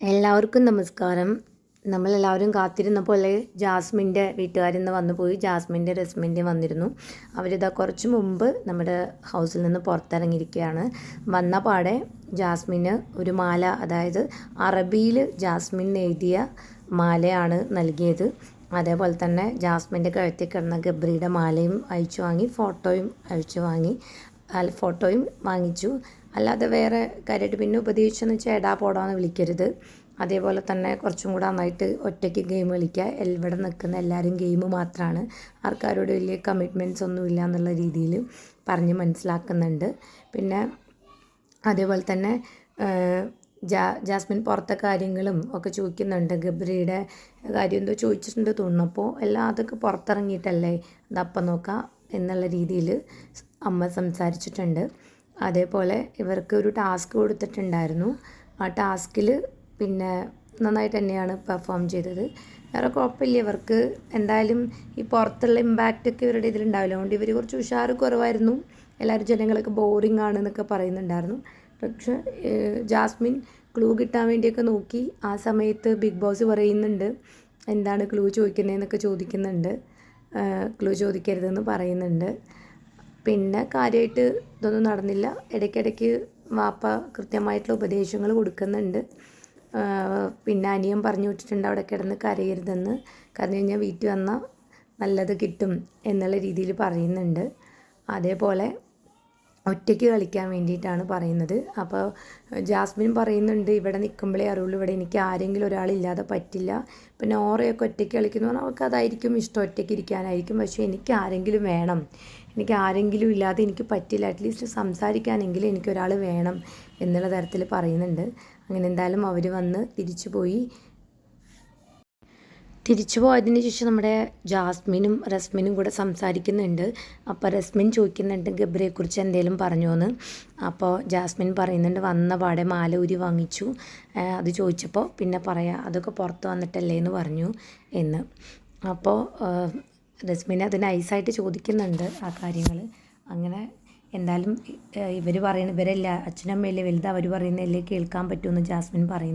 എല്ലാവർക്കും നമസ്കാരം. നമ്മളെല്ലാവരും കാത്തിരുന്ന പോലെ ജാസ്മിന്റെ വീട്ടുകാരിൽ നിന്ന് വന്നു പോയി. ജാസ്മിന്റെ റസ്മിന്റെ വന്നിരുന്നു. അവരിതാ കുറച്ച് മുമ്പ് നമ്മുടെ ഹൗസിൽ നിന്ന് പുറത്തിറങ്ങിയിരിക്കുകയാണ്. വന്ന പാടെ ജാസ്മിന് ഒരു മാല അതായത് അറബിയിൽ ജാസ്മിൻ എഴുതിയ മാലയാണ് നൽകിയത്. അതേപോലെ തന്നെ ജാസ്മിന്റെ കഴുത്തിൽ കിടന്ന ഗബ്രിയുടെ മാലയും അയച്ചു വാങ്ങി ഫോട്ടോയും അയച്ചു വാങ്ങി. ഫോട്ടോയും വാങ്ങിച്ചു. അല്ലാതെ വേറെ കാര്യമായിട്ട് പിന്നെ ഉപദേശിച്ചെന്ന് വെച്ചാൽ എടാ പോടാന്ന് വിളിക്കരുത്. അതേപോലെ തന്നെ കുറച്ചും കൂടെ നന്നായിട്ട് ഒറ്റയ്ക്ക് ഗെയിം കളിക്കുക. ഇവിടെ നിൽക്കുന്ന എല്ലാവരും ഗെയിം മാത്രമാണ് ആർക്കാരോട് വലിയ കമ്മിറ്റ്മെന്റ്സ് ഒന്നും ഇല്ല എന്നുള്ള രീതിയിൽ പറഞ്ഞ് മനസ്സിലാക്കുന്നുണ്ട്. പിന്നെ അതേപോലെ തന്നെ ജാ ജാസ്മിൻ പുറത്തെ കാര്യങ്ങളും ഒക്കെ ചോദിക്കുന്നുണ്ട്. ഗബ്രിയുടെ കാര്യം എന്തോ ചോദിച്ചിട്ടുണ്ട് തോന്നുന്നു. അപ്പോൾ എല്ലാം അതൊക്കെ പുറത്തിറങ്ങിയിട്ടല്ലേ? അതപ്പം നോക്കാം. എന്നുള്ള രീതിയിൽ അമ്മ സംസാരിച്ചിട്ടുണ്ട്. അതേപോലെ ഇവർക്ക് ഒരു ടാസ്ക് കൊടുത്തിട്ടുണ്ടായിരുന്നു. ആ ടാസ്കിൽ പിന്നെ നന്നായിട്ട് തന്നെയാണ് പെർഫോം ചെയ്തത്. വേറെ കുഴപ്പമില്ല ഇവർക്ക് എന്തായാലും ഈ പുറത്തുള്ള ഇമ്പാക്റ്റ് ഒക്കെ ഇവരുടെ ഇതിലുണ്ടാവില്ല. അതുകൊണ്ട് ഇവർ കുറച്ച് ഉഷാറ് കുറവായിരുന്നു. എല്ലാവരും ജനങ്ങളൊക്കെ ബോറിംഗ് ആണ് എന്നൊക്കെ പറയുന്നുണ്ടായിരുന്നു. പക്ഷേ ജാസ്മിൻ ക്ലൂ കിട്ടാൻ വേണ്ടിയൊക്കെ നോക്കി ആ സമയത്ത് ബിഗ് ബോസ് പറയുന്നുണ്ട്. എന്താണ് ക്ലൂ ചോദിക്കുന്നതെന്നൊക്കെ ചോദിക്കുന്നുണ്ട്. ക്ലൂ ചോദിക്കരുതെന്ന് പറയുന്നുണ്ട്. പിന്നെ കാര്യമായിട്ട് ഇതൊന്നും നടന്നില്ല. ഇടയ്ക്കിടയ്ക്ക് വാപ്പ കൃത്യമായിട്ടുള്ള ഉപദേശങ്ങൾ കൊടുക്കുന്നുണ്ട്. പിന്നെ അനിയൻ പറഞ്ഞു വിട്ടിട്ടുണ്ട് അവിടെ കിടന്ന് കരയരുതെന്ന്. കരഞ്ഞു കഴിഞ്ഞാൽ വീട്ടിൽ വന്നാൽ നല്ലത് കിട്ടും എന്നുള്ള രീതിയിൽ പറയുന്നുണ്ട്. അതേപോലെ ഒറ്റയ്ക്ക് കളിക്കാൻ വേണ്ടിയിട്ടാണ് പറയുന്നത്. അപ്പോൾ ജാസ്മിൻ പറയുന്നുണ്ട് ഇവിടെ നിൽക്കുമ്പോഴേ അറിയുള്ളൂ. ഇവിടെ എനിക്ക് ആരെങ്കിലും ഒരാളില്ലാതെ പറ്റില്ല. പിന്നെ നോറയൊക്കെ ഒറ്റയ്ക്ക് കളിക്കുന്നു പറഞ്ഞാൽ അവൾക്ക് അതായിരിക്കും ഇഷ്ടം. ഒറ്റയ്ക്ക് ഇരിക്കാനായിരിക്കും. പക്ഷേ എനിക്ക് ആരെങ്കിലും വേണം. എനിക്ക് ആരെങ്കിലും ഇല്ലാതെ എനിക്ക് പറ്റില്ല. അറ്റ്ലീസ്റ്റ് സംസാരിക്കാനെങ്കിലും എനിക്കൊരാൾ വേണം എന്നുള്ള തരത്തിൽ പറയുന്നുണ്ട്. അങ്ങനെ എന്തായാലും അവർ വന്ന് തിരിച്ചു പോയി തിരിച്ചു പോയതിന് ശേഷം നമ്മുടെ ജാസ്മിനും റസ്മിനും കൂടെ സംസാരിക്കുന്നുണ്ട്. അപ്പോൾ റസ്മിൻ ചോദിക്കുന്നുണ്ട് ഗബ്രിയെക്കുറിച്ച് എന്തെങ്കിലും പറഞ്ഞു എന്ന് അപ്പോൾ ജാസ്മിൻ പറയുന്നുണ്ട് വന്ന പാടെ മാല ഊരി വാങ്ങിച്ചു അത് ചോദിച്ചപ്പോൾ പിന്നെ പറയാം അതൊക്കെ പുറത്ത് വന്നിട്ടല്ലേ? എന്ന് പറഞ്ഞു എന്ന്. അപ്പോൾ റസ്മിൻ അത് നൈസായിട്ട് ചോദിക്കുന്നുണ്ട് ആ കാര്യങ്ങൾ അങ്ങനെ എന്തായാലും ഇവർ പറയുന്ന ഇവരല്ല അച്ഛനമ്മയല്ലേ വലുത് അവർ പറയുന്നതല്ലേ കേൾക്കാൻ പറ്റുമെന്ന് ജാസ്മിൻ പറയുന്നത്